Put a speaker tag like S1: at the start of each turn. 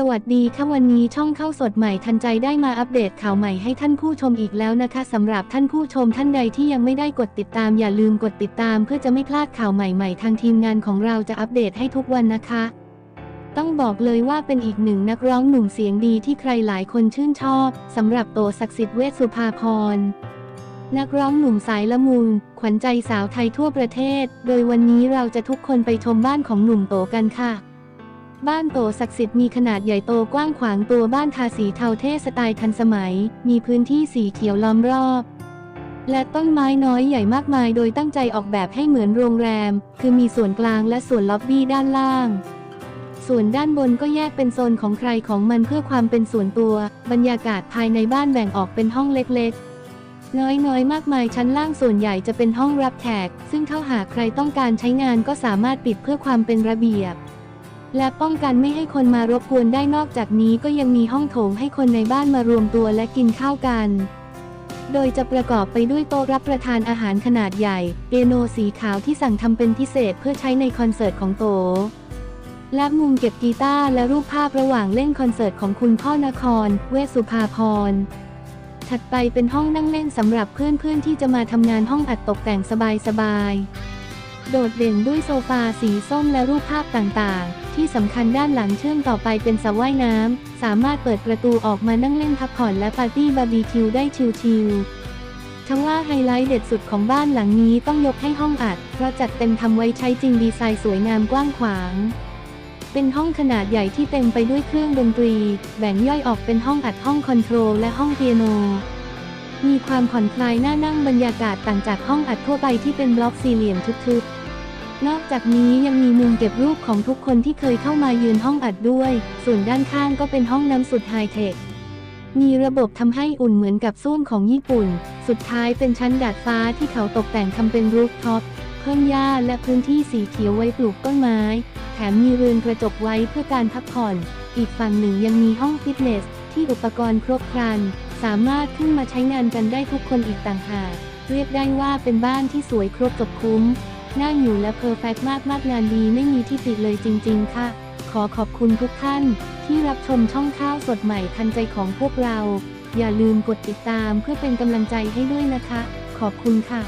S1: สวัสดีค่ะวันนี้ช่องเข้าสดใหม่ทันใจได้มาอัปเดตข่าวใหม่ให้ท่านผู้ชมอีกแล้วนะคะสำหรับท่านผู้ชมท่านใดที่ยังไม่ได้กดติดตามอย่าลืมกดติดตามเพื่อจะไม่พลาดข่าวใหม่ๆ ทางทีมงานของเราจะอัปเดตให้ทุกวันนะคะ ต้องบอกเลยว่าเป็นอีกหนึ่งนักร้องหนุ่มเสียงดีที่ใครหลายคนชื่นชอบสำหรับโตศักดิ์สิทธิ์เวชสุภาพรนักร้องหนุ่มสายละมุนขวัญใจสาวไทยทั่วประเทศ โดยวันนี้เราจะทุกคนไปชมบ้านของหนุ่มโตกันค่ะ บ้านโตศักดิ์สิทธิ์มีขนาดใหญ่โตกว้างขวางตัวบ้านทาสีเทาเท่สไตล์ทันสมัย มีพื้นที่สีเขียวล้อมรอบ และต้นไม้น้อยใหญ่มากมายโดยตั้งใจออกแบบให้เหมือนโรงแรม คือมีส่วนกลางและส่วนล็อบบี้ด้านล่าง ส่วนด้านบนก็แยกเป็นโซนของใครของมันเพื่อความเป็นส่วนตัว บรรยากาศภายในบ้านแบ่งออกเป็นห้องเล็กๆน้อยๆมากมายชั้นล่างส่วนใหญ่จะเป็นห้องรับแขก ซึ่งถ้าหากใครต้องการใช้งานก็สามารถปิดเพื่อความเป็นระเบียบ และป้องกันไม่ให้คนมารบกวนได้นอกจากนี้ก็ยังมีห้องโถงให้คนในบ้านมารวมตัวและกินข้าวกัน โดยจะประกอบไปด้วยโต๊ะรับประทานอาหารขนาดใหญ่ เปียโนสีขาวที่สั่งทำเป็นพิเศษเพื่อใช้ในคอนเสิร์ตของโต และมุมเก็บกีตาร์และรูปภาพระหว่างเล่นคอนเสิร์ตของคุณพ่อนคร เวสุภาพรถัดไปเป็นห้องนั่งเล่นสำหรับเพื่อนๆที่จะมาทำงานห้องอัดตกแต่งสบายๆ โดดเด่นด้วยโซฟาสีส้มและรูปภาพต่างๆ ที่สำคัญด้านหลังเชื่อมต่อไปเป็นสระว่ายน้ำ สามารถเปิดประตูออกมานั่งเล่นพักผ่อนและปาร์ตี้บาร์บีคิวได้ชิลๆทั้งว่าไฮไลท์เด็ดสุดของบ้านหลังนี้ต้องยกให้ห้องอัด เพราะจัดเต็มทำไว้ใช้จริงดีไซน์สวยงามกว้างขวาง เป็นห้องขนาดใหญ่ที่เต็มไปด้วยเครื่องดนตรี แบ่งย่อยออกเป็นห้องอัดห้องคอนโทรลและห้องเปียโน มีความผ่อนคลายน่านั่งบรรยากาศต่างจากห้องอัดทั่วไปที่เป็นบล็อกสี่เหลี่ยมทึบๆ นอกจากนี้ยังมีมุมเก็บรูปของทุกคนที่เคยเข้ามายืนห้องอัดด้วย ส่วนด้านข้างก็เป็นห้องน้ำสุดไฮเทค มีระบบทำให้อุ่นเหมือนกับซ่วมของญี่ปุ่น สุดท้ายเป็นชั้นดาดฟ้าที่เขาตกแต่งทำเป็นรูฟท็อป เพิ่มหญ้าและพื้นที่สีเขียวไว้ปลูกต้นไม้ แถมมีเรือนกระจกไว้เพื่อการพักผ่อน อีกฝั่งหนึ่งยังมีห้องฟิตเนส ที่อุปกรณ์ครบครัน สามารถขึ้นมาใช้งานกันได้ทุกคนอีกต่างหาก เรียกได้ว่าเป็นบ้านที่สวยครบจบคุ้ม น่าอยู่และเพอร์เฟกมากมากงานดีไม่มีที่ติเลยจริง ๆ ค่ะ ขอขอบคุณทุกท่าน ที่รับชมช่องข้าวสดใหม่ทันใจของพวกเรา อย่าลืมกดติดตามเพื่อเป็นกำลังใจให้ด้วยนะคะ ขอบคุณค่ะ